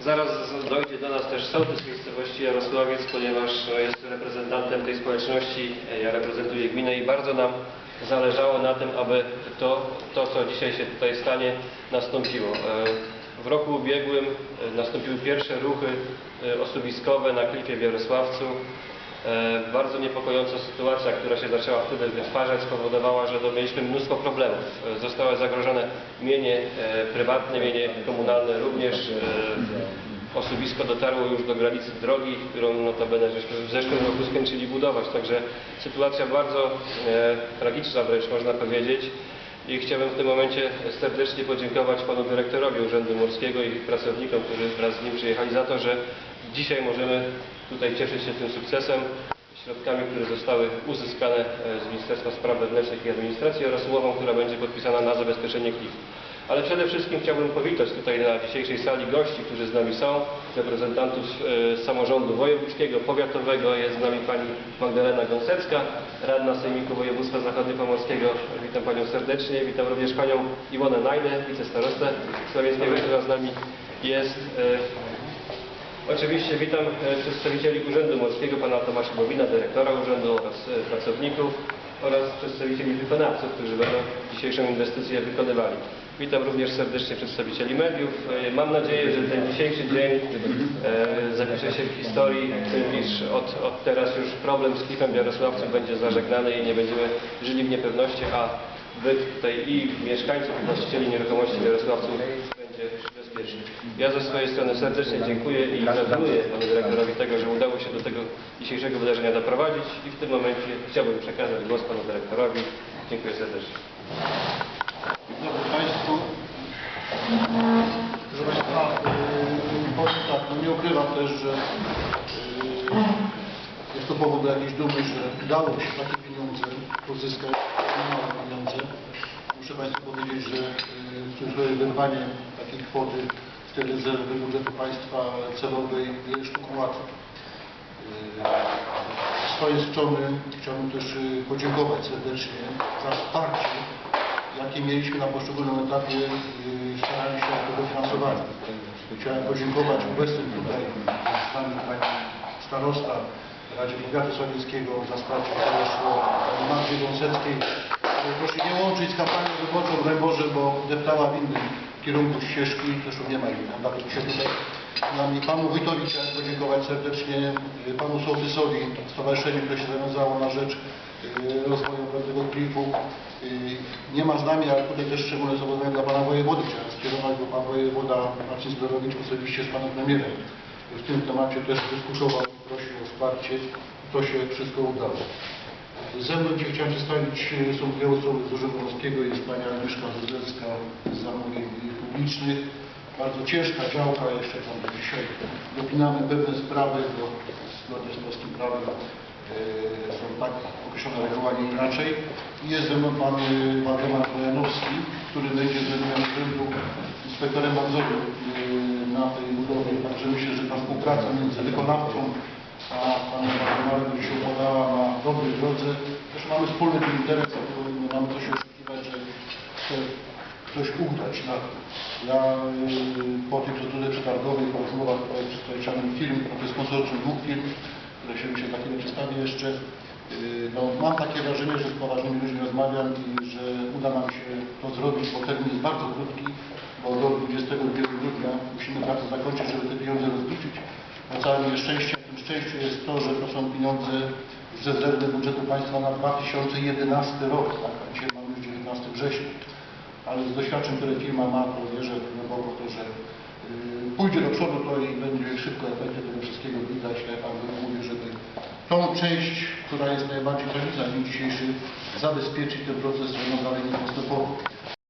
Zaraz dojdzie do nas też sołtys miejscowości Jarosławiec, ponieważ no, jest reprezentantem tej społeczności. Ja reprezentuję gminę i bardzo nam zależało na tym, aby to, to co dzisiaj się tutaj stanie, nastąpiło. E, W roku ubiegłym e, nastąpiły pierwsze ruchy e, osuwiskowe na klifie w Jarosławcu. E, Bardzo niepokojąca sytuacja, która się zaczęła wtedy wytwarzać, spowodowała, że mieliśmy mnóstwo problemów. E, Zostało zagrożone mienie e, prywatne, mienie komunalne również. Osuwisko dotarło już do granicy drogi, którą notabene żeśmy w zeszłym roku skończyli budować. Także sytuacja bardzo tragiczna wręcz można powiedzieć. I chciałbym w tym momencie serdecznie podziękować panu dyrektorowi Urzędu Morskiego i pracownikom, którzy wraz z nim przyjechali za to, że dzisiaj możemy tutaj cieszyć się tym sukcesem, środkami, które zostały uzyskane e, z Ministerstwa Spraw Wewnętrznych i Administracji oraz umową, która będzie podpisana na zabezpieczenie klifu. Ale przede wszystkim chciałbym powitać tutaj na dzisiejszej sali gości, którzy z nami są, reprezentantów e, samorządu wojewódzkiego, powiatowego. Jest z nami pani Magdalena Gąsecka, radna Sejmiku Województwa Zachodniopomorskiego. Witam panią serdecznie. Witam również panią Iwonę Najdę, wicestarostę Sławieckiego, która z nami jest. Oczywiście witam e, przedstawicieli Urzędu Morskiego, pana Tomasza Bobina, dyrektora urzędu oraz e, pracowników oraz przedstawicieli wykonawców, którzy będą dzisiejszą inwestycję wykonywali. Witam również serdecznie przedstawicieli mediów. E, Mam nadzieję, że ten dzisiejszy dzień zapisze się w historii, iż od, od teraz już problem z klifem w Jarosławcu będzie zażegnany i nie będziemy żyli w niepewności, a byt tutaj i mieszkańców, i właścicieli nieruchomości w Jarosławcu będzie. Ja ze swojej strony serdecznie dziękuję i gratuluję panu dyrektorowi tego, że udało się do tego dzisiejszego wydarzenia doprowadzić i w tym momencie chciałbym przekazać głos panu dyrektorowi. Dziękuję serdecznie. Dobry Państwu. Proszę Państwa, yy, powiem tak, no nie ukrywam też, że yy, jest to powód do jakiejś dumy, że udało się takie pieniądze pozyskać, niemałe pieniądze. Muszę Państwu powiedzieć, że yy, przyszłe wyrwanie takiej kwoty z tej rezerwy budżetu państwa celowej wiele sztuk ułatwi. Yy, Z swojej strony chciałbym też yy, podziękować serdecznie za wsparcie, jakie mieliśmy na poszczególnym etapie yy, starania się o tego finansowania. Chciałem podziękować obecnym tutaj z nami pani starosta Radzie Powiatu Sławieckiego za wsparcie, szło pani Magdzie Gąseckiej. Proszę nie łączyć z kampanią wyborczą, broń Boże, bo deptała w innym kierunku ścieżki, zresztą nie ma on bardzo się tutaj nami. Panu Wójtowi chciałem podziękować serdecznie, panu Sołtysowi, stowarzyszeniu, które się zawiązało na rzecz yy, rozwoju tego klifu. Yy, Nie ma z nami, ale tutaj też szczególne zobowiązanie dla pana wojewody chciałem skierować, bo pan wojewoda Marcin Zborowicz osobiście z panem premierem w tym temacie też dyskutował, prosił o wsparcie. To się wszystko udało. Ze mną gdzie chciałem przedstawić e, są dwie osoby z Urzędu. Jest pani Agnieszka Zyzelska z zamówień publicznych. Bardzo ciężka działka, jeszcze tam dzisiaj dopinamy pewne sprawy, bo zgodnie z polskim prawem e, są tak określone reguły, inaczej. I jest ze mną pan e, Waldemar Bojanowski, który będzie ze mną urzędu inspektorem nadzoru e, na tej budowie. Także myślę, że ta współpraca między wykonawcą a panem Waldemarem będzie się układała na dobrej drodze. Też mamy wspólny interes, nie mamy co się oszukiwać, że chce ktoś ugrać na. Ja y, po tym, co tutaj przetargowych, po rozmowach tutaj przedstawicielami firm, to jest konsorcjum dwóch firm, które się za chwilę przedstawię jeszcze. y, No, mam takie wrażenie, że z poważnymi ludźmi rozmawiam i że uda nam się to zrobić, bo termin jest bardzo krótki, bo do 22 grudnia musimy pracę zakończyć, żeby te pieniądze rozliczyć. Na całe nieszczęście, szczęściu jest to, że to są pieniądze z rezerwy budżetu państwa na 2011 rok, tak? a dzisiaj mamy już 19 września. Ale z doświadczeń, które firma ma, to wierzę głęboko w to, że yy, pójdzie do przodu to i będzie szybko efekty tego wszystkiego widać. Ja Pan mówię, żeby tą część, która jest najbardziej tragiczna w dniu dzisiejszym, zabezpieczyć ten proces, żeby on dalej nie postępował.